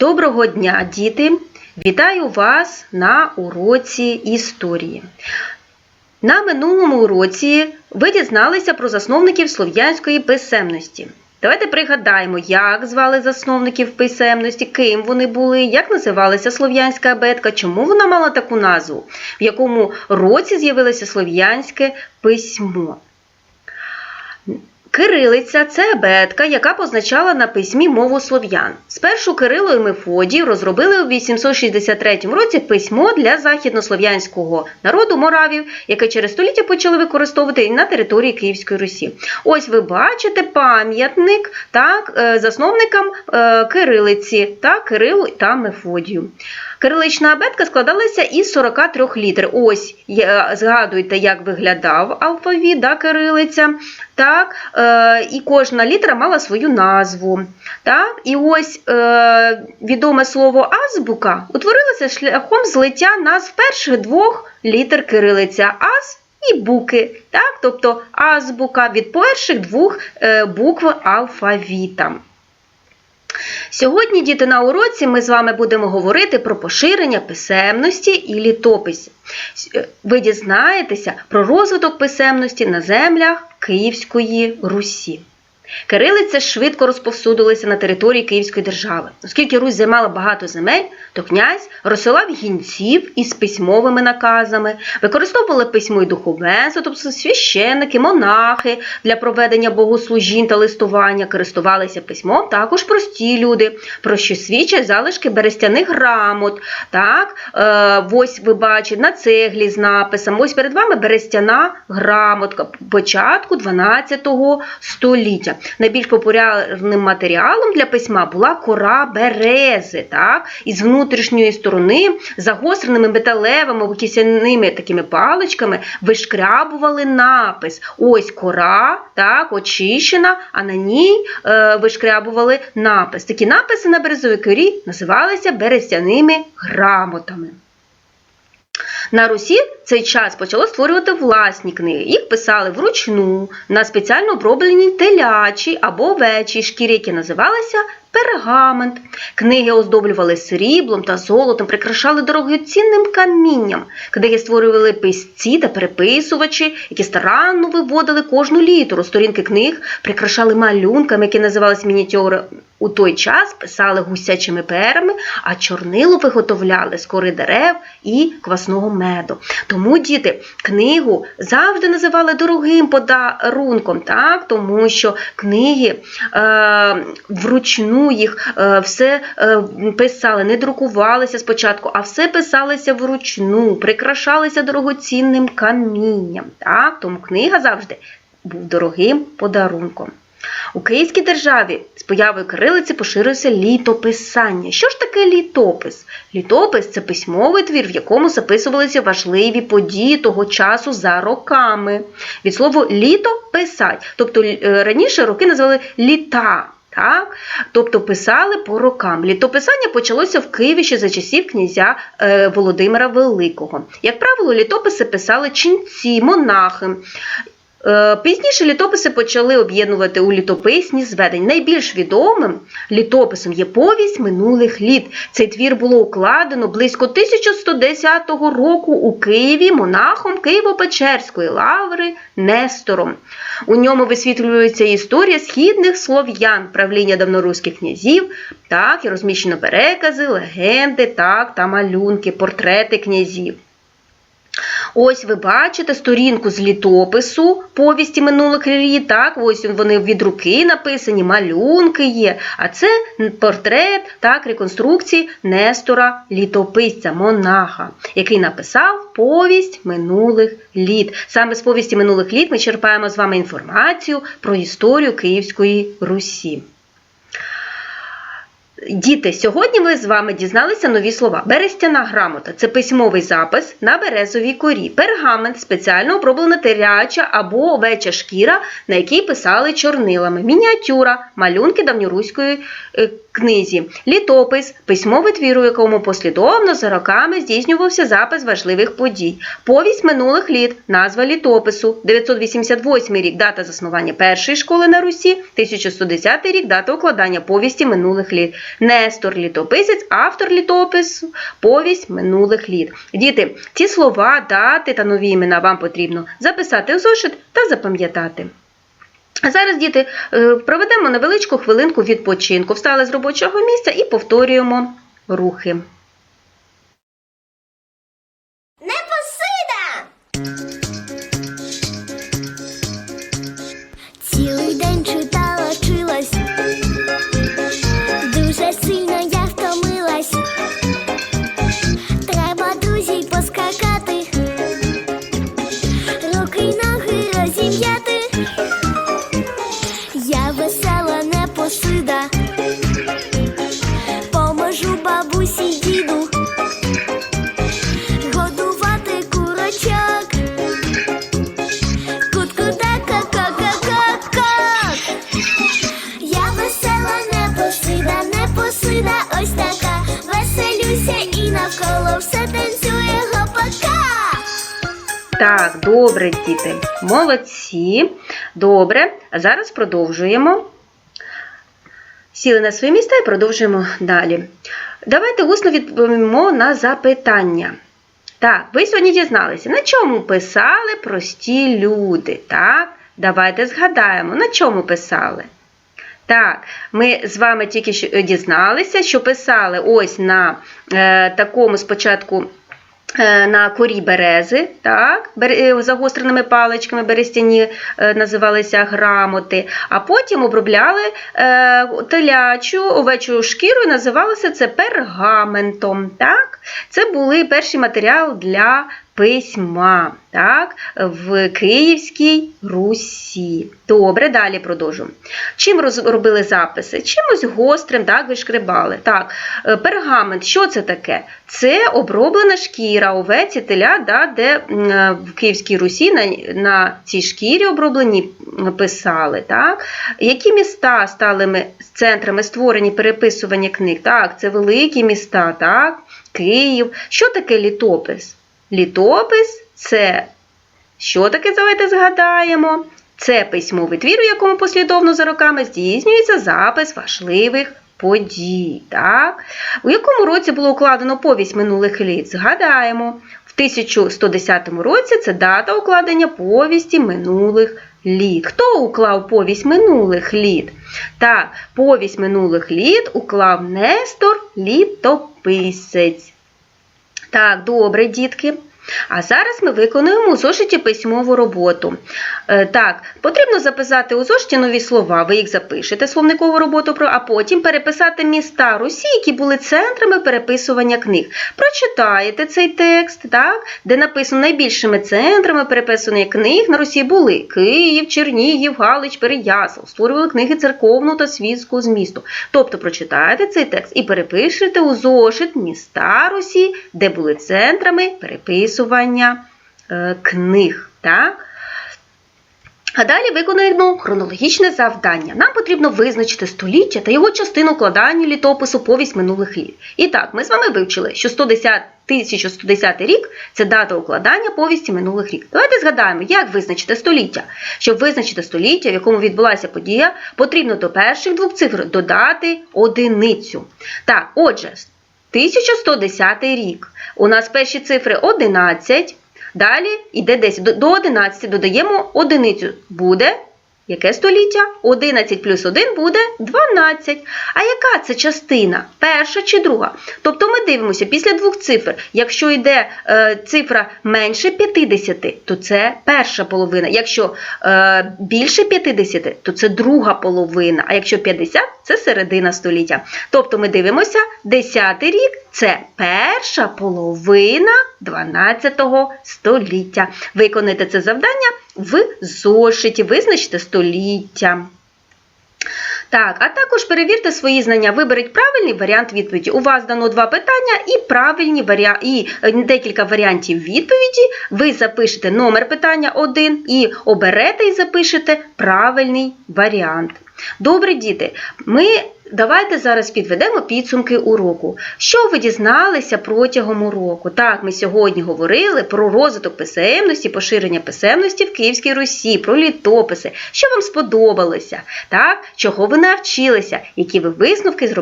Доброго дня, діти! Вітаю вас на уроці історії. На минулому уроці ви дізналися про засновників слов'янської писемності. Давайте пригадаємо, як звали засновників писемності, ким вони були, як називалася слов'янська абетка, чому вона мала таку назву, в якому році з'явилося слов'янське письмо. Кирилиця це абетка, яка позначала на письмі мову слов'ян. Спершу Кирило і Мефодій розробили у 863 році письмо для західнослов'янського народу моравів, яке через століття почали використовувати і на території Київської Русі. Ось ви бачите пам'ятник так, е, засновникам е, Кирилиці та Кирилу та Мефодію. Кирилична абетка складалася із 43 літер. Ось згадуйте, як виглядав алфавіт, да, кирилиця. Так, е, і кожна літера мала свою назву. Так, і ось е, відоме слово азбука утворилося шляхом злиття назв перших двох літер кирилиця аз і буки. Так, тобто азбука від перших двох е, букв алфавіта. Сьогодні, діти, на уроці ми з вами будемо говорити про поширення писемності і літописів. Е, Ви дізнаєтеся про розвиток писемності на землях Київської Русі. Кирилиця швидко розповсюдилася на території Київської держави. Оскільки Русь займала багато земель, то князь розсилав гінців із письмовими наказами, використовували письмо і духовенство, тобто священники, монахи для проведення богослужінь та листування, користувалися письмом також прості люди, про що свідчать залишки берестяних грамот. Так, е, ось ви бачите на цеглі з написом. Ось перед вами берестяна грамотка початку 12 століття. Найбільш популярним матеріалом для письма була кора берези, так, із внутрішньої сторони загостреними металевими кисяними такими паличками вишкрябували напис. Ось кора, так, очищена, а на ній е, вишкрябували напис. Такі написи на березовій корі називалися берестяними грамотами. На Русі цей час почали створювати власні книги. Їх писали вручну на спеціально оброблені телячі або овечі шкірі, які називалися пергамент. Книги оздоблювали сріблом та золотом, прикрашали дорогоцінним камінням. Книги створювали писці та переписувачі, які старанно виводили кожну літеру. Сторінки книг прикрашали малюнками, які називалися мініатюри. У той час писали гусячими перами, а чорнило виготовляли з кори дерев і квасного меду. Тому діти книгу завжди називали дорогим подарунком, так? тому що книги е, вручну їх е, все е, писали, не друкувалися спочатку, а все писалося вручну, прикрашалися дорогоцінним камінням. Так? Тому книга завжди був дорогим подарунком. У Київській державі з появою кирилиці поширився літописання. Що ж таке літопис? Літопис це письмовий твір, в якому записувалися важливі події того часу за роками. Від слова літо писать. Тобто е, раніше роки називали літа. Так? Тобто писали по рокам. Літописання почалося в Києві ще за часів князя е, Володимира Великого. Як правило, літописи писали ченці, монахи. Е, Пізніше літописи почали об'єднувати у літописні зведення. Найбільш відомим літописом є повість минулих літ. Цей твір було укладено близько 1110 року у Києві монахом Києво-Печерської лаври Нестором. У ньому висвітлюється історія східних слов'ян, правління давноруських князів, так, і розміщено перекази, легенди, так, та малюнки, портрети князів. Ось ви бачите сторінку з літопису повісті минулих літ. Так, ось вони від руки написані, малюнки є. А це портрет так, реконструкції Нестора літописця, монаха, який написав повість минулих літ. Саме з повісті минулих літ ми черпаємо з вами інформацію про історію Київської Русі. Діти, сьогодні ми з вами дізналися нові слова. Берестяна грамота це письмовий запис на березовій корі. Пергамент спеціально оброблена теряча або овеча шкіра, на якій писали чорнилами. Мініатюра, малюнки давньоруської е, книзі. Літопис письмовий твір, у якому послідовно за роками здійснювався запис важливих подій. Повість минулих літ, назва літопису, 988 рік дата заснування першої школи на Русі, 1110 рік дата укладання повісті минулих літ. Нестор літописець, автор літопису, повість минулих літ. Діти, ці слова, дати та нові імена вам потрібно записати в зошит та запам'ятати. А зараз, діти, е, проведемо невеличку хвилинку відпочинку. Встали з робочого місця і повторюємо рухи. Ноги розім'яти. Я весела непосида, поможу бабусі діду годувати курочок. Кут-кудака, Так, добре, діти. Молодці. Добре. Зараз продовжуємо. Сіли на своє місце і продовжуємо далі. Давайте усно відповімо на запитання. Так, ви сьогодні дізналися, на чому писали прості люди. Так, давайте згадаємо, на чому писали. Так, ми з вами тільки е, дізналися, що писали ось на е, такому спочатку на корі берези, так, е, загостреними паличками берестяні е, називалися грамоти, а потім обробляли е, телячу овечу шкіру і називалося це пергаментом. Так? Це були перший матеріал для письма так, в Київській Русі. Добре, далі продовжуємо. Чим робили записи? Чимось гострим, так, вишкребали. Так, е, пергамент, що це таке? Це оброблена шкіра овеці теля, да, де е, в Київській Русі на, на цій шкірі оброблені писали. Так? Які міста стали ми- центрами створені переписування книг? Так, це великі міста, так? Київ. Що таке літопис? Літопис це що таке, давайте згадаємо? Це письмовий твір, у якому послідовно за роками здійснюється запис важливих подій. Так? У якому році було укладено повість минулих літ? Згадаємо. В 1110 році це дата укладення повісті минулих літ. Хто уклав повість минулих літ? Так, повість минулих літ уклав Нестор Літописець. Так, добре, дітки. А зараз ми виконуємо у зошиті письмову роботу. Е, так, потрібно записати у зошиті нові слова. Ви їх запишете, словникову роботу, а потім переписати міста Русі, які були центрами переписування книг. Прочитаєте цей текст, так, де написано найбільшими центрами переписування книг на Русі були Київ, Чернігів, Галич, Переяслав. Створювали книги церковну та світську змісту. Тобто прочитаєте цей текст і перепишете у зошит міста Русі, де були центрами переписування е, книг. Так? А далі виконуємо хронологічне завдання. Нам потрібно визначити століття та його частину укладання літопису повість минулих літ. І так, ми з вами вивчили, що 110, 1110 рік це дата укладання повісті минулих літ. Давайте згадаємо, як визначити століття. Щоб визначити століття, в якому відбулася подія, потрібно до перших двох цифр додати одиницю. Так, отже, 1110 рік. У нас перші цифри 11. Далі йде 10. До- До 11 додаємо одиницю. Буде яке століття? 11 плюс 1 буде 12. А яка це частина? Перша чи друга? Тобто ми дивимося після двох цифр. Якщо йде е, цифра менше 50, то це перша половина. Якщо е, більше 50, то це друга половина. А якщо 50, це середина століття. Тобто ми дивимося 10 рік це перша половина 12 століття. Виконайте це завдання в зошиті, визначте століття. Так, а також перевірте свої знання, виберіть правильний варіант відповіді. У вас дано два питання і правильні варіа... і е, декілька варіантів відповіді. Ви запишете номер питання 1 і оберете і запишете правильний варіант. Добре, діти, ми Давайте зараз підведемо підсумки уроку. Що ви дізналися протягом уроку? Так, ми сьогодні говорили про розвиток писемності, поширення писемності в Київській Русі, про літописи. Що вам сподобалося? Так, чого ви навчилися? Які ви висновки зробили?